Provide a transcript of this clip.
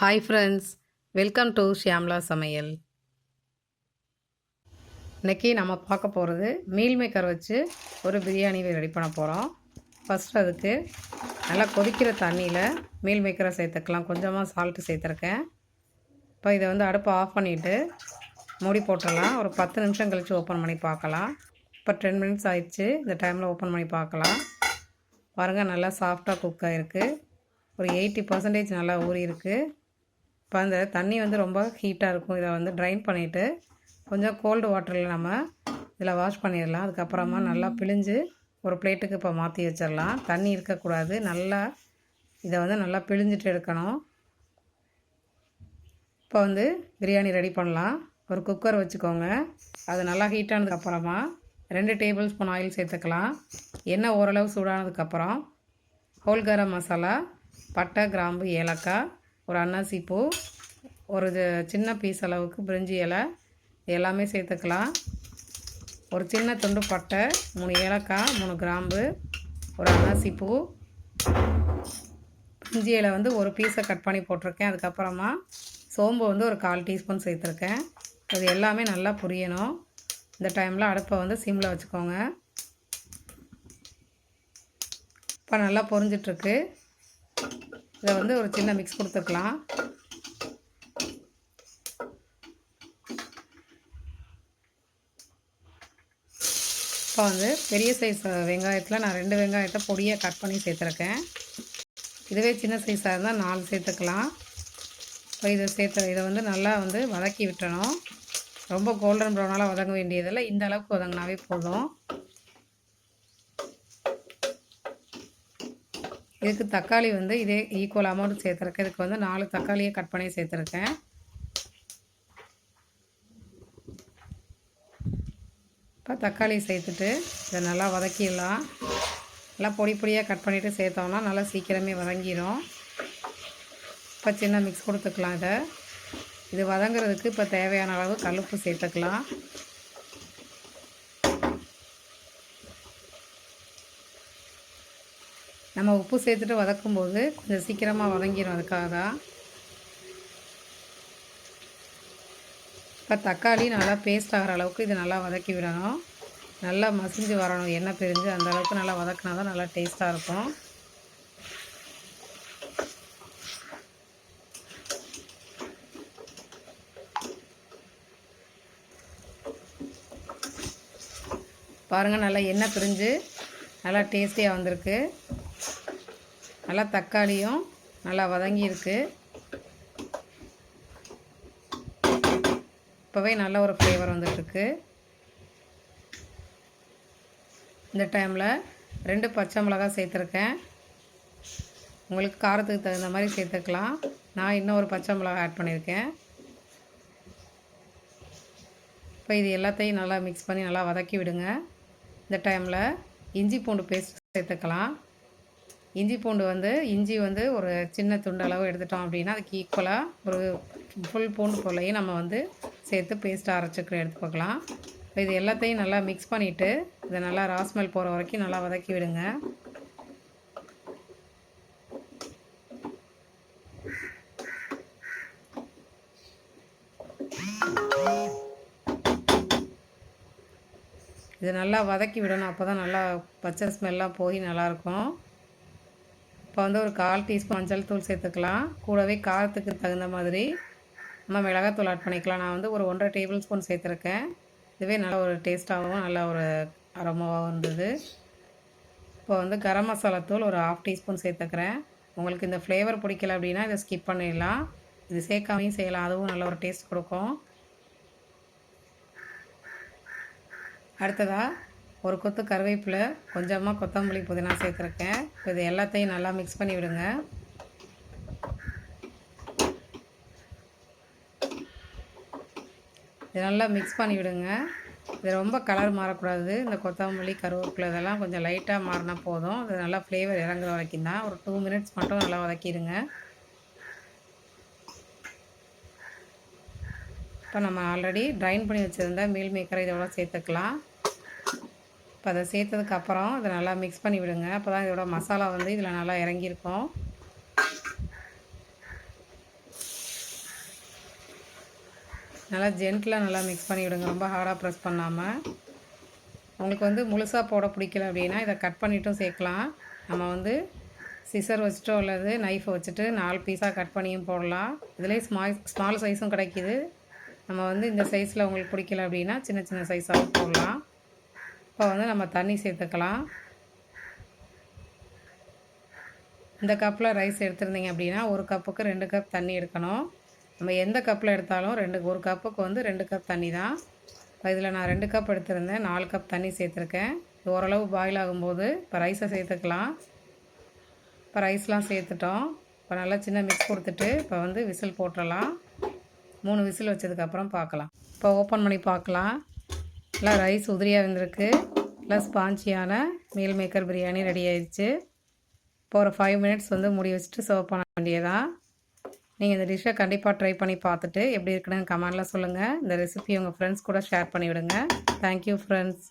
Hi friends welcome to Shyamala சமையல் இன்றைக்கி நம்ம பார்க்க போகிறது மீல் மேக்கர் வச்சு ஒரு பிரியாணி ரெடி பண்ண போகிறோம் ஃபஸ்ட் அதுக்கு நல்லா கொதிக்கிற தண்ணியில் மீல் மேக்கரை சேர்த்துக்கலாம். கொஞ்சமாக சால்ட்டு சேர்த்துருக்கேன். இப்போ இதை வந்து அடுப்பை ஆஃப் பண்ணிவிட்டு மூடி போட்டுடலாம். ஒரு பத்து நிமிஷம் கழித்து ஓப்பன் பண்ணி பார்க்கலாம். இப்போ டென் மினிட்ஸ் ஆயிடுச்சு. இந்த டைமில் ஓப்பன் பண்ணி பார்க்கலாம். பாருங்கள் நல்லா சாஃப்டாக குக் ஆகிருக்கு ஒரு எயிட்டி பர்சன்டேஜ் நல்லா ஊறி இருக்குது இப்போ அந்த தண்ணி வந்து ரொம்ப ஹீட்டாக இருக்கும். இதை வந்து ட்ரைன் பண்ணிவிட்டு கொஞ்சம் கோல்டு வாட்டரில் நம்ம இதில் வாஷ் பண்ணிடலாம். அதுக்கப்புறமா நல்லா பிழிஞ்சு ஒரு பிளேட்டுக்கு இப்போ மாற்றி வச்சிடலாம். தண்ணி இருக்கக்கூடாது. நல்லா இதை வந்து நல்லா பிழிஞ்சிட்டு எடுக்கணும். இப்போ வந்து பிரியாணி ரெடி பண்ணலாம். ஒரு குக்கர் வச்சுக்கோங்க. அது நல்லா ஹீட்டானதுக்கப்புறமா ரெண்டு டேபிள் ஸ்பூன் ஆயில் சேர்த்துக்கலாம். எண்ணெய் ஓரளவு சூடானதுக்கப்புறம் ஹோல் கரம் மசாலா பட்டை கிராம்பு ஏலக்காய் ஒரு அன்னாசி பூ ஒரு சின்ன பீஸ் அளவுக்கு பிரிஞ்சி இலை எல்லாமே சேர்த்துக்கலாம். ஒரு சின்ன துண்டு பட்டை மூணு ஏலக்காய் மூணு கிராம்பு ஒரு அன்னாசி பூ. பிரிஞ்சி இலை வந்து ஒரு பீஸை கட் பண்ணி போட்டிருக்கேன். அதுக்கப்புறமா சோம்பு வந்து ஒரு கால் டீஸ்பூன் சேர்த்துருக்கேன். இது எல்லாமே நல்லா புரியணும். இந்த டைமில் அடுப்பை வந்து சிம்மில் வச்சுக்கோங்க. இப்போ நல்லா பொரிஞ்சிட்ருக்கு. இதை வந்து ஒரு சின்ன மிக்ஸ் கொடுத்துக்கலாம் இப்போ வந்து பெரிய சைஸ் வெங்காயத்தில் நான் ரெண்டு வெங்காயத்தை பொடியாக கட் பண்ணி சேர்த்துருக்கேன். இதுவே சின்ன சைஸாக இருந்தால் நாலு சேர்த்துக்கலாம். இப்போ இதை சேர்த்து இதை வந்து நல்லா வந்து வதக்கி விட்டணும். ரொம்ப கோல்டன் ப்ரௌனால் வதங்க வேண்டியதில்லை. இந்த அளவுக்கு வதங்கினாவே போதும். இதுக்கு தக்காளி வந்து இதே ஈக்குவல் அமௌண்ட் சேர்த்துருக்கேன். இதுக்கு வந்து நாலு தக்காளியை கட் பண்ணி சேர்த்துருக்கேன். இப்போ தக்காளி சேர்த்துட்டு இதை நல்லா வதக்கிடலாம். நல்லா பொடி பொடியாக கட் பண்ணிவிட்டு சேர்த்தோம்னா நல்லா சீக்கிரமே வதங்கிடும் இப்போ சின்ன மிக்ஸ் கொடுத்துக்கலாம் இதை. இது வதங்குறதுக்கு இப்போ தேவையான அளவு கல்லுப்பு சேர்த்துக்கலாம். நம்ம உப்பு சேர்த்துட்டு வதக்கும்போது கொஞ்சம் சீக்கிரமாக வதங்கிடும் அதுக்காக தான். இப்போ தக்காளி நல்லா பேஸ்ட் ஆகிற அளவுக்கு இது நல்லா வதக்கி விடணும். நல்லா மசிஞ்சு வரணும். எண்ணெய் பிரிஞ்சு அந்த அளவுக்கு நல்லா வதக்கினா தான் நல்லா டேஸ்ட்டாக இருக்கும். பாருங்கள் நல்லா எண்ணெய் பிரிஞ்சு நல்லா டேஸ்டியாக வந்திருக்கு. நல்லா தக்காளியும் நல்லா வதங்கியிருக்கு. இப்போவே நல்ல ஒரு ஃப்ளேவர் வந்துட்டுருக்கு. இந்த டைமில் ரெண்டு பச்சை மிளகாய் சேர்த்துருக்கேன். உங்களுக்கு காரத்துக்கு தகுந்த மாதிரி சேர்த்துக்கலாம். நான் இன்னும் ஒரு பச்சை மிளகாய் ஆட் பண்ணியிருக்கேன். இப்போ இது எல்லாத்தையும் நல்லா மிக்ஸ் பண்ணி நல்லா வதக்கி விடுங்க. இந்த டைமில் இஞ்சி பூண்டு பேஸ்ட் சேர்த்துக்கலாம். இஞ்சி பூண்டு வந்து இஞ்சி வந்து ஒரு சின்ன துண்டு அளவு எடுத்துட்டோம் அப்படின்னா அதுக்கு ஈக்குவலாக ஒரு ஃபுல் பூண்டு பொருளையும் நம்ம வந்து சேர்த்து பேஸ்ட் அரைச்சிக்கிற எடுத்துக்கலாம் இது எல்லாத்தையும் நல்லா மிக்ஸ் பண்ணிவிட்டு இதை நல்லா ராஸ்மெல் போகிற வரைக்கும் நல்லா வதக்கி விடுங்க. இது நல்லா வதக்கி விடணும் அப்போ தான் நல்லா பச்சை ஸ்மெல்லாம் போய் நல்லாயிருக்கும் இப்போ வந்து ஒரு கால் டீஸ்பூன் மஞ்சள் தூள் சேர்த்துக்கலாம். கூடவே காரத்துக்கு தகுந்த மாதிரி நம்ம மிளகாத்தூள் ஆட் பண்ணிக்கலாம். நான் வந்து ஒரு ஒன்றரை டேபிள் ஸ்பூன் சேர்த்துருக்கேன். இதுவே நல்ல ஒரு டேஸ்ட்டாகவும் நல்ல ஒரு அரோமாவாகவும் இருந்தது. இப்போ வந்து கரம் மசாலா தூள் ஒரு ஹாஃப் டீஸ்பூன் சேர்த்துக்கிறேன். உங்களுக்கு இந்த ஃப்ளேவர் பிடிக்கல அப்படின்னா இதை ஸ்கிப் பண்ணிடலாம். இது சேர்க்காமையும் செய்யலாம். அதுவும் நல்ல ஒரு டேஸ்ட் கொடுக்கும். அடுத்ததாக ஒரு கொத்து கருவேப்பிலை கொஞ்சமாக கொத்தமல்லி புதினா சேர்த்துருக்கேன். இப்போ இது எல்லாத்தையும் நல்லா மிக்ஸ் பண்ணி விடுங்க. இது நல்லா மிக்ஸ் பண்ணி விடுங்க. இது ரொம்ப கலர் மாறக்கூடாது. இந்த கொத்தமல்லி கருவேப்பிலை இதெல்லாம் கொஞ்சம் லைட்டாக மாறினா போதும். இது நல்லா ஃப்ளேவர் இறங்குற வரைக்கும் தான். ஒரு டூ மினிட்ஸ் மட்டும் நல்லா வதக்கிடுங்க. இப்போ நம்ம ஆல்ரெடி ட்ரைன் பண்ணி வச்சுருந்த மீல் மேக்கரை இதோட சேர்த்துக்கலாம். இப்போ அதை சேர்த்ததுக்கப்புறம் இதை நல்லா மிக்ஸ் பண்ணி விடுங்க. அப்போ தான் இதோட மசாலா வந்து இதில் நல்லா இறங்கியிருக்கும். நல்லா ஜென்டிலாக நல்லா மிக்ஸ் பண்ணி விடுங்க. ரொம்ப ஹார்டாக ப்ரெஸ் பண்ணாமல் உங்களுக்கு வந்து முழுசாக போட பிடிக்கல அப்படின்னா இதை கட் பண்ணிட்டும் சேர்க்கலாம். நம்ம வந்து சிசர் வச்சுட்டோ அல்லது நைஃபை வச்சுட்டு நாலு பீஸாக கட் பண்ணியும் போடலாம். இதுலேயே ஸ்மால் ஸ்மால் சைஸும் கிடைக்கிது. நம்ம வந்து இந்த சைஸில் உங்களுக்கு பிடிக்கல அப்படின்னா சின்ன சின்ன சைஸாகவும் போடலாம். இப்போ வந்து நம்ம தண்ணி சேர்த்துக்கலாம். இந்த கப்பில் ரைஸ் எடுத்திருந்தீங்க அப்படின்னா ஒரு கப்புக்கு ரெண்டு கப் தண்ணி எடுக்கணும். நம்ம எந்த கப்பில் எடுத்தாலும் ரெண்டு ஒரு கப்புக்கு வந்து ரெண்டு கப் தண்ணி தான். இப்போ இதில் நான் ரெண்டு கப் எடுத்திருந்தேன் நாலு கப் தண்ணி சேர்த்துருக்கேன். இது ஓரளவு பாயில் ஆகும்போது இப்போ ரைஸை சேர்த்துக்கலாம். இப்போ ரைஸ்லாம் சேர்த்துட்டோம். இப்போ நல்லா சின்ன மிக்ஸ் கொடுத்துட்டு இப்போ வந்து விசில் போட்டுடலாம் மூணு விசில் வச்சதுக்கப்புறம் பார்க்கலாம் இப்போ ஓப்பன் பண்ணி பார்க்கலாம் நல்லா ரைஸ் உதிரியாக வந்திருக்கு நல்லா ஸ்பாஞ்சியான மீல் மேக்கர் பிரியாணி ரெடி ஆயிடுச்சு. இப்போ ஒரு ஃபைவ் மினிட்ஸ் வந்து முடி வச்சுட்டு சர்வ் பண்ண வேண்டியதான் நீங்கள் இந்த டிஷ்ஷை கண்டிப்பாக ட்ரை பண்ணி பார்த்துட்டு எப்படி இருக்குன்னு கமெண்டில் சொல்லுங்கள் இந்த ரெசிபி உங்கள் ஃப்ரெண்ட்ஸ் கூட ஷேர் பண்ணிவிடுங்க. Thank you friends